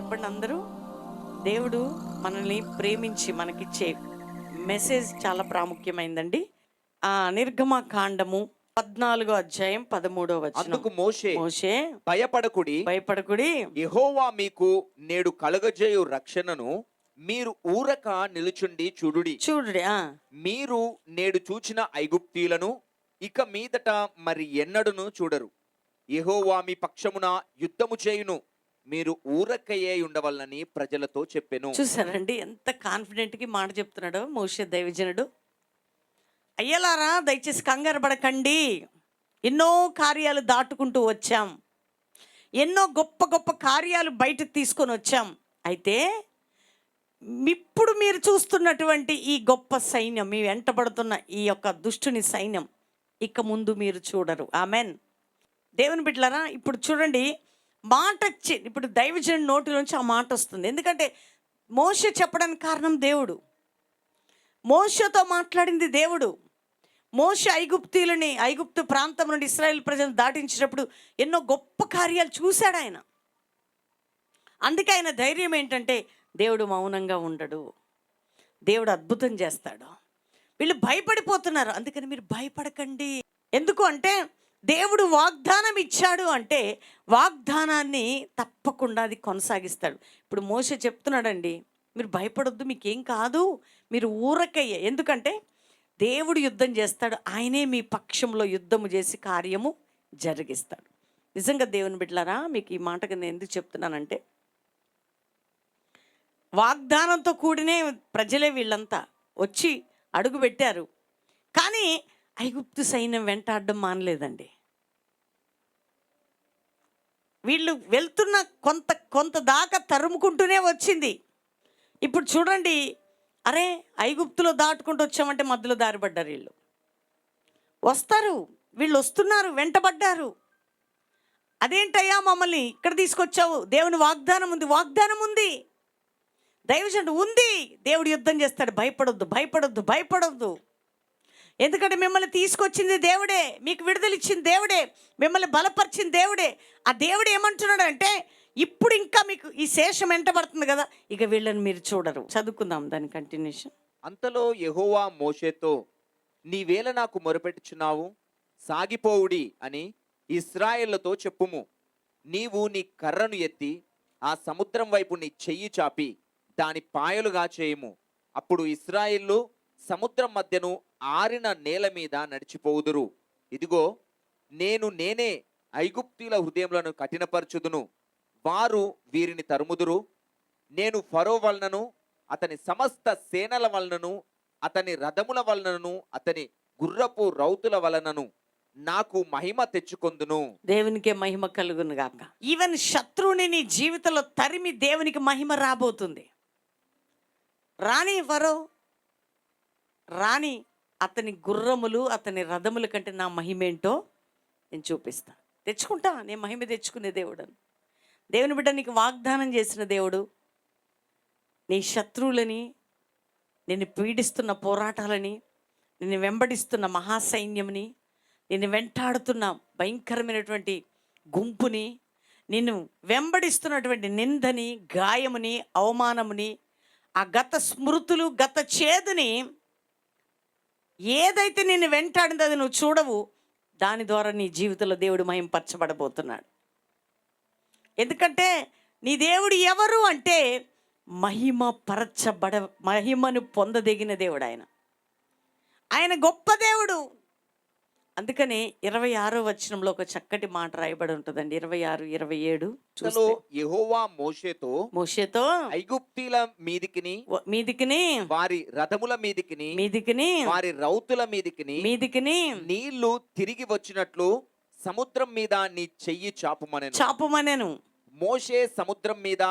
చెప్పండి అందరూ. దేవుడు మనల్ని ప్రేమించి మనకిచ్చే మెసేజ్ చాలా ప్రాముఖ్యమైందండి. ఆ నిర్గమ కాండము పద్నాలుగో అధ్యాయం పదమూడో అందుకు మోషే మోషే భయపడకుడి. భయపడకుడి. యెహోవా మీకు నేడు కలుగజేయు రక్షణను మీరు ఊరక నిలుచుండి చూడుడి. చూడుడి మీరు నేడు చూచిన ఐగుప్తీలను ఇక మీదట మరి ఎన్నడును చూడరు. యెహోవా మీ పక్షమున యుద్ధము చేయును. మీరు ఊరకయ్యే ఉండవలనని ప్రజలతో చెప్పెను. చూసారండి ఎంత కాన్ఫిడెంట్కి మాట చెప్తున్నాడు మోషే దైవజనుడు. అయ్యలారా దయచేసి కంగారు పడకండి. ఎన్నో కార్యాలు దాటుకుంటూ వచ్చాం. ఎన్నో గొప్ప గొప్ప కార్యాలు బయటకు తీసుకొని వచ్చాం. అయితే ఇప్పుడు మీరు చూస్తున్నటువంటి ఈ గొప్ప సైన్యం మీ వెంటబడుతున్న ఈ యొక్క దుష్టుని సైన్యం ఇక ముందు మీరు చూడరు. ఆమెన్. దేవుని బిడ్డలారా ఇప్పుడు చూడండి మాట వచ్చి- ఇప్పుడు దైవజనుడి నోటిలోంచి ఆ మాట వస్తుంది. ఎందుకంటే మోష చెప్పడానికి కారణం దేవుడు. మోషతో మాట్లాడింది దేవుడు. మోష ఐగుప్తీలని ఐగుప్తు ప్రాంతం నుండి ఇస్రాయేల్ ప్రజలు దాటించినప్పుడు ఎన్నో గొప్ప కార్యాలు చూశాడు ఆయన. అందుకే ఆయన ధైర్యం ఏంటంటే దేవుడు మౌనంగా ఉండడు. దేవుడు అద్భుతం చేస్తాడు. వీళ్ళు భయపడిపోతున్నారు. అందుకని మీరు భయపడకండి. ఎందుకు అంటే దేవుడు వాగ్దానం ఇచ్చాడు అంటే వాగ్దానాన్ని తప్పకుండా అది కొనసాగిస్తాడు. ఇప్పుడు మోస చెప్తున్నాడండి మీరు భయపడొద్దు మీకేం కాదు మీరు ఊరకయ్య. ఎందుకంటే దేవుడు యుద్ధం చేస్తాడు ఆయనే మీ పక్షంలో యుద్ధము చేసి కార్యము జరిగిస్తాడు. నిజంగా దేవుని బిడ్డలారా మీకు ఈ మాటగా నేను ఎందుకు చెప్తున్నానంటే వాగ్దానంతో కూడినే ప్రజలే వీళ్ళంతా వచ్చి అడుగు పెట్టారు కానీ ఐగుప్తు సైన్యం వెంటాడడం మానలేదండి. వీళ్ళు వెళ్తున్న కొంత కొంత దాకా తరుముకుంటూనే వచ్చింది. ఇప్పుడు చూడండి అరే ఐగుప్తులో దాటుకుంటూ వచ్చామంటే మధ్యలో దారిపడ్డారు వీళ్ళు. వస్తారు వీళ్ళు వస్తున్నారు వెంటబడ్డారు. అదేంటయ్యా మమ్మల్ని ఇక్కడ తీసుకొచ్చావు? దేవుని వాగ్దానం ఉంది వాగ్దానం ఉంది. దైవజండు ఉంది దేవుడు యుద్ధం చేస్తాడు. భయపడొద్దు భయపడొద్దు భయపడొద్దు. ఎందుకంటే మిమ్మల్ని తీసుకొచ్చింది దేవుడే మీకు విడుదలిచ్చింది దేవుడే మిమ్మల్ని బలపరిచింది దేవుడే. ఆ దేవుడు ఏమంటున్నాడు అంటే ఇప్పుడు ఇంకా మీకు ఈ శేషం వెంటబడుతుంది కదా ఇక వీళ్ళని మీరు చూడరు. చదువుకుందాం దాని కంటిన్యూషన్ అంతలో యహోవా మోషేతో నీవేళ నాకు మొరపెట్టుచున్నావు సాగిపోవుడి అని ఇస్రాయేళ్ళతో చెప్పుము. నీవు నీ కర్రను ఎత్తి ఆ సముద్రం వైపు నీ చెయ్యి చాపి దాని పాయలుగా చేయము. అప్పుడు ఇస్రాయిల్లు సముద్రం మధ్యను ఆరిన నేల మీద నడిచిపోవుదురు. ఇదిగో నేను నేనే ఐగుప్తీల హృదయములను కఠినపరచుదును. వారు వీరిని తరుముదురు. నేను ఫరో వలనను అతని సమస్త సేనల వలనను అతని రథముల వలనను అతని గుర్రపు రౌతుల వలనను నాకు మహిమ తెచ్చుకొందును. దేవునికే మహిమ కలుగును గాక. ఈవెన్ శత్రువుని నీ జీవితంలో తరిమి దేవునికి మహిమ రాబోతుంది. రాణి ఫరో రాణి అతని గుర్రములు అతని రథముల కంటే నా మహిమేంటో నేను చూపిస్తా. తెచ్చుకుంటా నేను మహిమ తెచ్చుకునే దేవుడను. దేవుని బిడ్డ నీకు వాగ్దానం చేసిన దేవుడు నీ శత్రువులని నిన్ను పీడిస్తున్న పోరాటాలని నిన్ను వెంబడిస్తున్న మహాసైన్యంని నిన్ను వెంటాడుతున్న భయంకరమైనటువంటి గుంపుని నిన్ను వెంబడిస్తున్నటువంటి నిందని గాయముని అవమానముని ఆ గత స్మృతులు గత చేదుని ఏదైతే నిన్ను వెంటాడిందో అది నువ్వు చూడవు దాని ద్వారా నీ జీవితంలో దేవుడు మహింపరచబడబోతున్నాడు. ఎందుకంటే నీ దేవుడు ఎవరు అంటే మహిమ పరచబడ మహిమను పొందదగిన దేవుడు ఆయన. ఆయన గొప్ప దేవుడు. అందుకని ఇరవై ఆరో వచనంలో ఒక చక్కటి మాట రాయబడి ఉంటుందండి. ఇరవై ఆరు ఇరవై ఏడు అంతలో యెహోవా మోషేతో మోషేతో ఐగుప్తీల మీదికిని మీదికిని వారి రథముల మీదికిని మీదికిని వారి రౌతుల మీదికిని మీదికిని నీళ్ళు తిరిగి వచ్చినట్లు సముద్రం మీద నీ చెయ్యి చాపుమనెను. చాపమనెను. మోషే సముద్రం మీద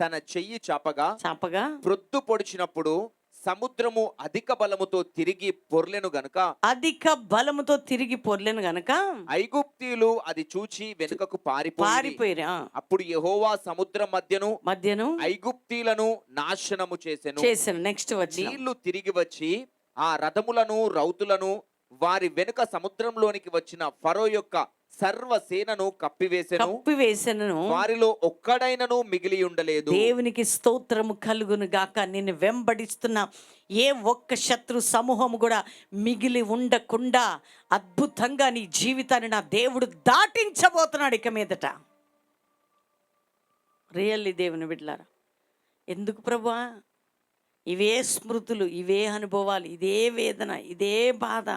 తన చెయ్యి చాపగా చాపగా ప్రొద్దు పొడిచినప్పుడు సముద్రము అధిక బలముతో తిరిగి పొర్లెను గనుక అధిక బలముతో తిరిగి పొర్లెను గనక ఐగుప్తీయులు అది చూచి వెనుకకు పారిపోయి పారిపోయిరా అప్పుడు యెహోవా సముద్రం మధ్యను మధ్యను ఐగుప్తీలను నాశనము చేసెను. చేశాను నెక్స్ట్ వచ్చి నీళ్ళు తిరిగి వచ్చి ఆ రథములను రౌతులను వారి వెనుక సముద్రంలోనికి వచ్చిన ఫరో యొక్క సర్వ సేనను కప్పివేసెను. కప్పి వేసెను వారిలో ఒక్కడైనను మిగిలి ఉండలేదు. దేవునికి స్తోత్రము కలుగును గాక. నిన్ను వెంబడిస్తున్న ఏ ఒక్క శత్రు సమూహము కూడా మిగిలి ఉండకుండా అద్భుతంగా నీ జీవితాన్ని నా దేవుడు దాటించబోతున్నాడు ఇక మీదట. రియల్లీ దేవుని బిడ్డలారా ఎందుకు ప్రభా ఇవే స్మృతులు ఇవే అనుభవాలు ఇదే వేదన ఇదే బాధ.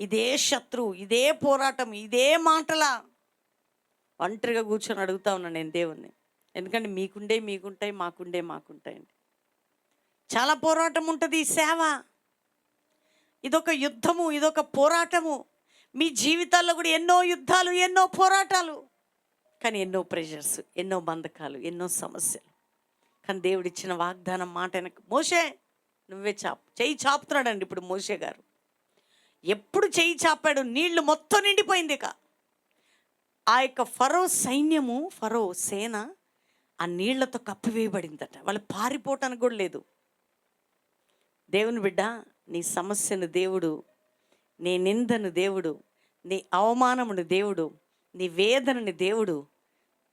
ఇదే శత్రువు ఇదే పోరాటం ఇదే మాటలా. ఒంటరిగా కూర్చొని అడుగుతా ఉన్నాను నేను దేవుణ్ణి. ఎందుకంటే మీకుండే మీకుంటాయి మాకుండే మాకుంటాయండి చాలా పోరాటం ఉంటుంది ఈ సేవ. ఇదొక యుద్ధము ఇదొక పోరాటము. మీ జీవితాల్లో కూడా ఎన్నో యుద్ధాలు ఎన్నో పోరాటాలు. కానీ ఎన్నో ప్రెషర్స్ ఎన్నో బంధకాలు ఎన్నో సమస్యలు. కానీ దేవుడిచ్చిన వాగ్దానం మాట వెనక మోసే నువ్వే చాపు చేయి చాపుతున్నాడండి ఇప్పుడు మోసే గారు. ఎప్పుడు చేయి చాపాడు నీళ్ళు మొత్తం నిండిపోయింది ఇక ఆ యొక్క ఫరో సైన్యము ఫరో సేన ఆ నీళ్ళతో కప్పివేయబడిందట. వాళ్ళు పారిపోవటానికి కూడా లేదు. దేవుని బిడ్డ నీ సమస్యను దేవుడు నీ నిందను దేవుడు నీ అవమానమును దేవుడు నీ వేదనని దేవుడు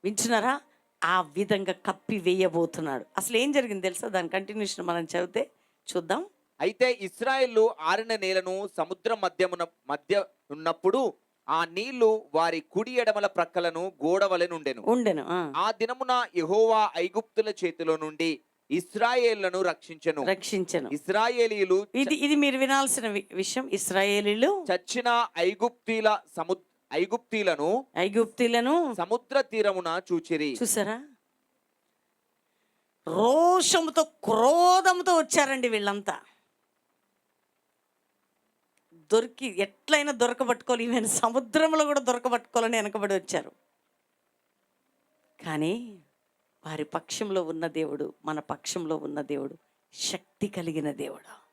వింటున్నారా? ఆ విధంగా కప్పి వేయబోతున్నాడు అసలు ఏం జరిగింది తెలుసా? దాని కంటిన్యూషన్ మనం చదివితే చూద్దాం. అయితే ఇస్రాయేళ్ళు ఆరిన నేలను సముద్రం మధ్యమున మధ్య ఉన్నప్పుడు ఆ నీళ్ళు వారి కుడి ఎడమల ప్రక్కలను గోడవలెనుండెను ఉండెను ఆ. ఆ దినమున యెహోవా ఐగుప్తుల చేతిలో నుండి ఇస్రాయేళ్ళను రక్షించెను. రక్షించను. ఇస్రాయేలీలు ఇది ఇది మీరు వినాల్సిన విషయం. ఇస్రాయేలీలు చచ్చిన ఐగుప్తీల సము ఐగుప్తీలను ఐగుప్తులను సముద్ర తీరమున చూచిరి. చూసారా? రోషముతో క్రోధంతో వచ్చారండి వీళ్ళంతా. దొరికి ఎట్లయినా దొరకబట్టుకోవాలి. ఈవెన్ సముద్రంలో కూడా దొరకబట్టుకోవాలని వెనకబడి వచ్చారు. కానీ వారి పక్షంలో ఉన్న దేవుడు మన పక్షంలో ఉన్న దేవుడు శక్తి కలిగిన దేవుడు.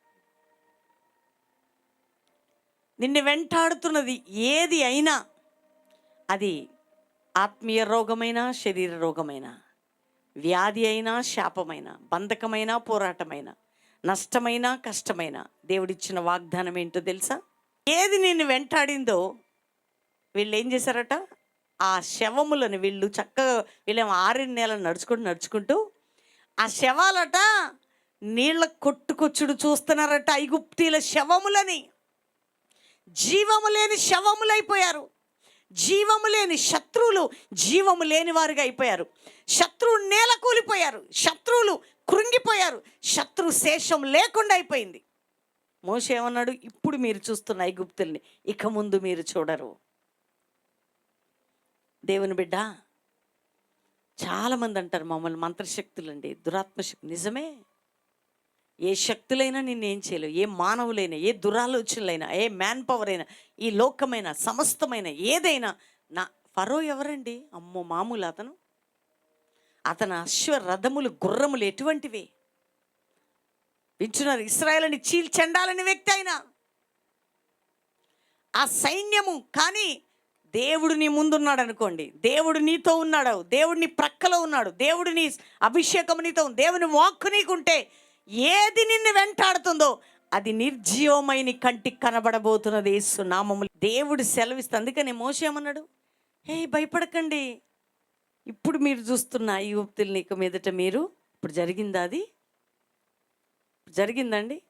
నిన్ను వెంటాడుతున్నది ఏది అయినా అది ఆత్మీయ రోగమైన శరీర రోగమైన వ్యాధి అయినా శాపమైన బంధకమైన పోరాటమైన నష్టమైనా కష్టమైనా దేవుడిచ్చిన వాగ్దానం ఏంటో తెలుసా? ఏది నిన్ను వెంటాడిందో వీళ్ళు ఏం చేశారట? ఆ శవములను వీళ్ళు చక్కగా వీళ్ళేమో ఆరు నెలలు నడుచుకుంటూ నడుచుకుంటూ ఆ శవాలట నీళ్ళ కొట్టుకొచ్చుడు చూస్తున్నారట ఐగుప్తీల శవములని. జీవము లేని శవములైపోయారు. జీవము లేని శత్రువులు జీవము లేని వారుగా అయిపోయారు. శత్రువు నేల కూలిపోయారు. శత్రువులు కృంగిపోయారు. శత్రు శేషం లేకుండా అయిపోయింది. మోస ఏమన్నాడు? ఇప్పుడు మీరు చూస్తున్న ఐగుప్తుల్ని ఇక ముందు మీరు చూడరు. దేవుని బిడ్డ చాలామంది అంటారు మమ్మల్ని మంత్రశక్తులండి దురాత్మశక్తి నిజమే. ఏ శక్తులైనా నిన్ను ఏం చేయలేవు. ఏ మానవులైనా ఏ దురాలోచనలైనా ఏ మ్యాన్ పవర్ అయినా ఈ లోకమైన సమస్తమైన ఏదైనా నా ఫరో ఎవరండి? అమ్మో మామూలు అతను. అతని అశ్వరథములు గుర్రములు ఎటువంటివి? వింటున్నారు ఇస్రాయలని చీల్చెండాలని వ్యక్తి అయినా ఆ సైన్యము కానీ దేవుడు నీ ముందున్నాడు అనుకోండి. దేవుడు నీతో ఉన్నాడు దేవుడు నీ ప్రక్కలో ఉన్నాడు దేవుడు నీ అభిషేకం నీతో దేవుని వాక్కు నీకుంటే ఏది నిన్ను వెంటాడుతుందో అది నిర్జీవమైన కంటికి కనబడబోతున్నది యేసు నామములు దేవుడు సెలవిస్తే అందుకని మోసేమన్నాడు హే భయపడకండి. ఇప్పుడు మీరు చూస్తున్న ఈ ఊప్తుల్ని ఇక మీదట మీరు ఇప్పుడు జరిగిందా అది? జరిగిందండి.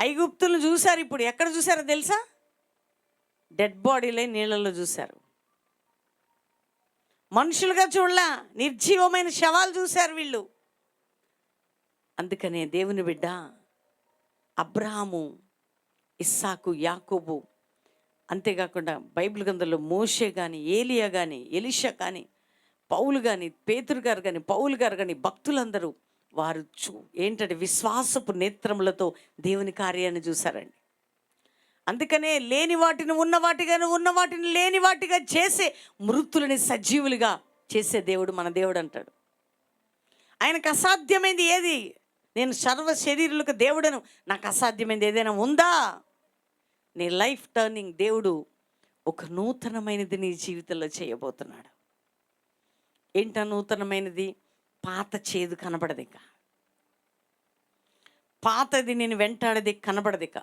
ఐగుప్తులను చూశారు ఇప్పుడు. ఎక్కడ చూశారో తెలుసా? డెడ్ బాడీలే నీళ్ళల్లో చూశారు. మనుషులుగా చూడలా నిర్జీవమైన శవాలు చూశారు వీళ్ళు. అందుకనే దేవుని బిడ్డ అబ్రహాము ఇస్సాకు యాకోబు అంతేకాకుండా బైబిల్ గ్రంథంలో మోషే కానీ ఏలియా కానీ ఎలిషా కానీ పౌలు కానీ పేతురు గారు కానీ పౌలు గారు కానీ భక్తులందరూ వారు చూ ఏంటంటే విశ్వాసపు నేత్రములతో దేవుని కార్యాన్ని చూశారండి. అందుకనే లేని వాటిని ఉన్న వాటిగాను ఉన్న వాటిని లేని వాటిగా చేసే మృతులని సజీవులుగా చేసే దేవుడు మన దేవుడు అంటాడు. ఆయనకు అసాధ్యమైంది ఏది? నేను సర్వ శరీరులకు దేవుడను నాకు అసాధ్యమైంది ఏదైనా ఉందా? నీ లైఫ్ టర్నింగ్ దేవుడు ఒక నూతనమైనది నీ జీవితంలో చేయబోతున్నాడు. ఏంట నూతనమైనది? పాత చేదు కనబడదు ఇక పాతది నేను వెంటాడది కనబడదు ఇక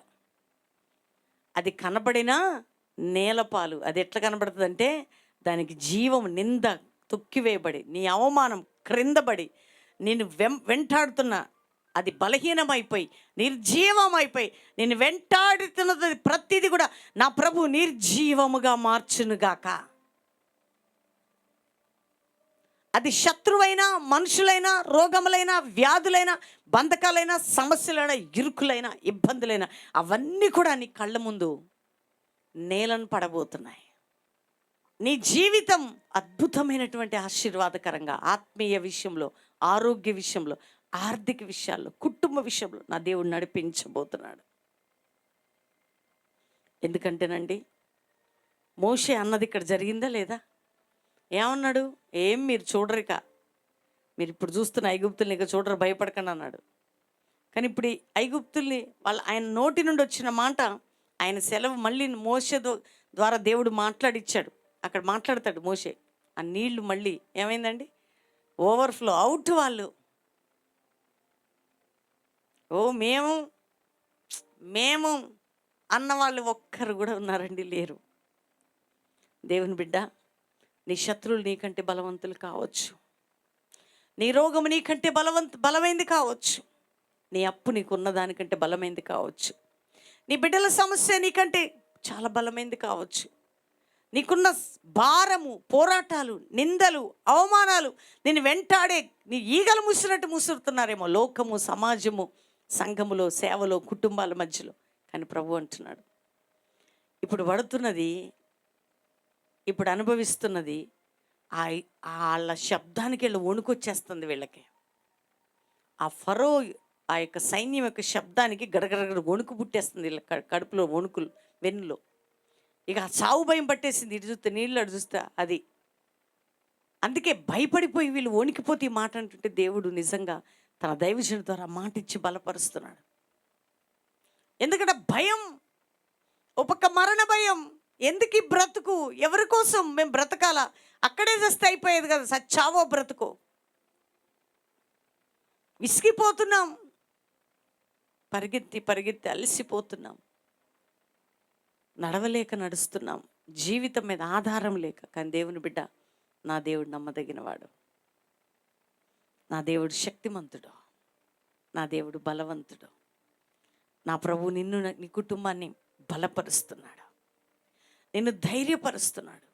అది కనబడినా నేలపాలు. అది ఎట్లా కనబడుతుందంటే దానికి జీవం నింద తొక్కివేయబడి నీ అవమానం క్రిందబడి నేను వెం వెంటాడుతున్న అది బలహీనమైపోయి నిర్జీవమైపోయి నేను వెంటాడుతున్నది ప్రతిదీ కూడా నా ప్రభు నిర్జీవముగా మార్చునుగాక. అది శత్రువైనా మనుషులైనా రోగములైనా వ్యాధులైన బంధకాలైన సమస్యలైన ఇరుకులైనా ఇబ్బందులైనా అవన్నీ కూడా నీ కళ్ళ ముందు నేలను పడబోతున్నాయి. నీ జీవితం అద్భుతమైనటువంటి ఆశీర్వాదకరంగా ఆత్మీయ విషయంలో ఆరోగ్య విషయంలో ఆర్థిక విషయాల్లో కుటుంబ విషయంలో నా దేవుడు నడిపించబోతున్నాడు. ఎందుకంటేనండి మోషే అన్నది ఇక్కడ జరిగిందా లేదా? ఏమన్నాడు? ఏం మీరు చూడరిక మీరు ఇప్పుడు చూస్తున్న ఐగుప్తుల్ని ఇక చూడరు భయపడకండి అన్నాడు. కానీ ఇప్పుడు ఈ ఐగుప్తుల్ని వాళ్ళ ఆయన నోటి నుండి వచ్చిన మాట ఆయన సెలవు మళ్ళీ మోసే ద్వారా దేవుడు మాట్లాడిచ్చాడు. అక్కడ మాట్లాడతాడు మోసే ఆ నీళ్ళు మళ్ళీ ఏమైందండి? ఓవర్ఫ్లో అవుట్ వాళ్ళు. ఓ మేము మేము అన్న వాళ్ళు ఒక్కరు కూడా ఉన్నారండి లేరు. దేవుని బిడ్డ నీ శత్రువులు నీకంటే బలవంతులు కావచ్చు. నీ రోగం నీకంటే బలవంత బలమైంది కావచ్చు. నీ అప్పు నీకున్న దానికంటే బలమైంది కావచ్చు. నీ బిడ్డల సమస్య నీకంటే చాలా బలమైంది కావచ్చు. నీకున్న భారము పోరాటాలు నిందలు అవమానాలు నేను వెంటాడే నీ ఈగలు మూసినట్టు ముసురుతున్నారేమో లోకము సమాజము సంఘములో సేవలో కుటుంబాల మధ్యలో. కానీ ప్రభు అంటున్నాడు ఇప్పుడు పడుతున్నది ఇప్పుడు అనుభవిస్తున్నది ఆ వాళ్ళ శబ్దానికి వెళ్ళి వణుకొచ్చేస్తుంది వీళ్ళకి. ఆ ఫరో ఆ యొక్క సైన్యం యొక్క శబ్దానికి గడగడగడ వణుకు పుట్టేస్తుంది వీళ్ళ కడుపులో వణుకులు వెన్నులో. ఇక చావు సావు భయం పట్టేసింది. ఇటు చూస్తే నీళ్ళు అటు చూస్తే అది. అందుకే భయపడిపోయి వీళ్ళు వణికిపోతే ఈ మాట అంటుంటే దేవుడు నిజంగా తన దైవజనుడి ద్వారా మాట ఇచ్చి బలపరుస్తున్నాడు. ఎందుకంటే భయం ఒక మరణ భయం. ఎందుకు ఈ బ్రతుకు? ఎవరి కోసం మేము బ్రతకాలా? అక్కడే జస్ట్ అయిపోయేది కదా సచ్చావో బ్రతుకు. విసిగిపోతున్నాం. పరిగెత్తి పరిగెత్తి అలసిపోతున్నాం. నడవలేక నడుస్తున్నాం. జీవితం మీద ఆధారం లేక. కానీ దేవుని బిడ్డ నా దేవుడు నమ్మదగినవాడు. నా దేవుడు శక్తిమంతుడు. నా దేవుడు బలవంతుడు. నా ప్రభు నిన్ను నీ కుటుంబాన్ని బలపరుస్తున్నాడు. నిన్ను ధైర్యపరుస్తున్నాడు.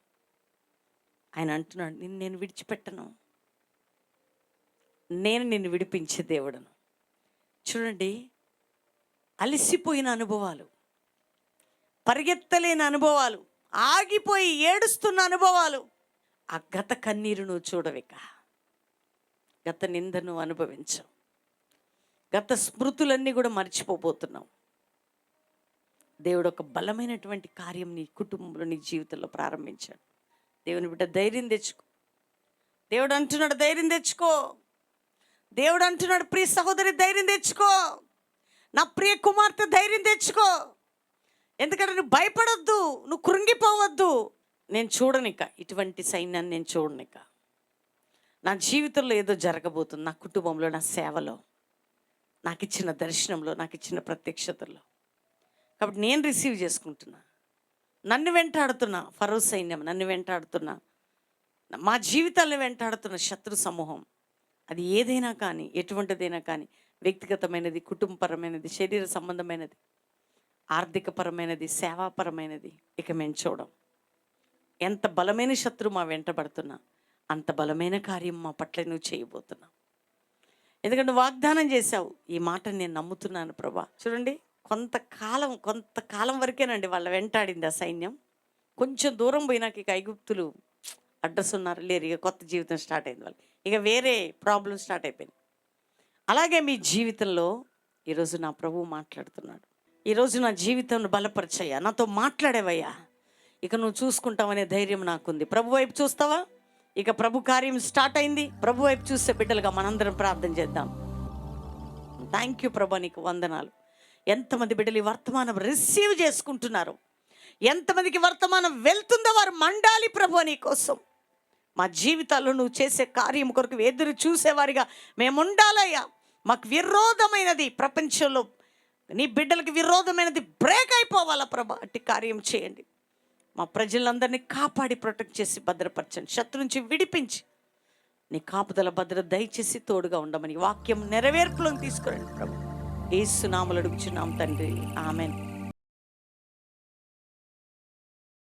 ఆయన అంటున్నాడు నిన్ను నేను విడిచిపెట్టను. నేను నిన్ను విడిపించే దేవుడను. చూడండి అలసిపోయిన అనుభవాలు పరిగెత్తలేని అనుభవాలు ఆగిపోయి ఏడుస్తున్న అనుభవాలు ఆ గత కన్నీరు నువ్వు చూడవిక గత నిందను అనుభవించవు. గత స్మృతులన్నీ కూడా మర్చిపోబోతున్నావు. దేవుడు ఒక బలమైనటువంటి కార్యం నీ కుటుంబంలో నీ జీవితంలో ప్రారంభించాడు. దేవుని బిడ్డ ధైర్యం తెచ్చుకో. దేవుడు అంటున్నాడు ధైర్యం తెచ్చుకో. దేవుడు అంటున్నాడు ప్రియ సహోదరి ధైర్యం తెచ్చుకో. నా ప్రియ కుమార్తె ధైర్యం తెచ్చుకో. ఎందుకంటే నువ్వు భయపడొద్దు నువ్వు కృంగిపోవద్దు. నేను చూడనిక ఇటువంటి సైన్యాన్ని నేను చూడనిక. నా జీవితంలో ఏదో జరగబోతుంది నా కుటుంబంలో నా సేవలో నాకు ఇచ్చిన దర్శనంలో నాకు ఇచ్చిన ప్రత్యక్షతల్లో కాబట్టి నేను రిసీవ్ చేసుకుంటున్నా. నన్ను వెంటాడుతున్న ఫరో సైన్యం నన్ను వెంటాడుతున్న మా జీవితాలను వెంటాడుతున్న శత్రు సమూహం. అది ఏదైనా కానీ ఎటువంటిదైనా కానీ వ్యక్తిగతమైనది కుటుంబపరమైనది శరీర సంబంధమైనది ఆర్థికపరమైనది సేవాపరమైనది ఇక మేము చూడం. ఎంత బలమైన శత్రువు మా వెంటబడుతున్నా అంత బలమైన కార్యం మా పట్ల నువ్వు చేయబోతున్నావు. ఎందుకంటే వాగ్దానం చేశావు ఈ మాట నేను నమ్ముతున్నాను ప్రభా. చూడండి. కొంతకాలం కొంతకాలం వరకేనండి వాళ్ళ వెంటాడింది ఆ సైన్యం. కొంచెం దూరం పోయినాక ఇక ఐగుప్తులు అడ్రస్ ఉన్నారు లేరు. ఇక కొత్త జీవితం స్టార్ట్ అయింది వాళ్ళు ఇక వేరే ప్రాబ్లం స్టార్ట్ అయిపోయింది. అలాగే మీ జీవితంలో ఈరోజు నా ప్రభువు మాట్లాడుతున్నాడు. ఈరోజు నా జీవితం బలపరిచయ్యా. నాతో మాట్లాడేవయ్యా. ఇక నువ్వు చూసుకుంటావనే ధైర్యం నాకుంది. ప్రభు వైపు చూస్తావా? ఇక ప్రభు కార్యం స్టార్ట్ అయింది. ప్రభు వైపు చూస్తే బిడ్డలుగా మనందరం ప్రార్థన చేద్దాం. థ్యాంక్ యూ ప్రభా నీకు వందనాలు. ఎంతమంది బిడ్డలు ఈ వర్తమానం రిసీవ్ చేసుకుంటున్నారు? ఎంతమందికి వర్తమానం వెళ్తుందో వారు మండాలి ప్రభు నీ కోసం. మా జీవితాల్లో నువ్వు చేసే కార్యం కొరకు ఎదురు చూసేవారిగా మేము ఉండాలయ్యా మాకు విరోధమైనది ప్రపంచంలో. నీ బిడ్డలకి విరోధమైనది బ్రేక్ అయిపోవాలా ప్రభా? అట్టి కార్యం చేయండి. మా ప్రజలందరినీ కాపాడి ప్రొటెక్ట్ చేసి భద్రపరచండి. శత్రు నుంచి విడిపించి నీ కాపుదల భద్రత దయచేసి తోడుగా ఉండమని వాక్యం నెరవేర్పులను తీసుకురండి ప్రభు. ఏసునామలు అడుగుచున్నాం తండ్రి. ఆమెన్.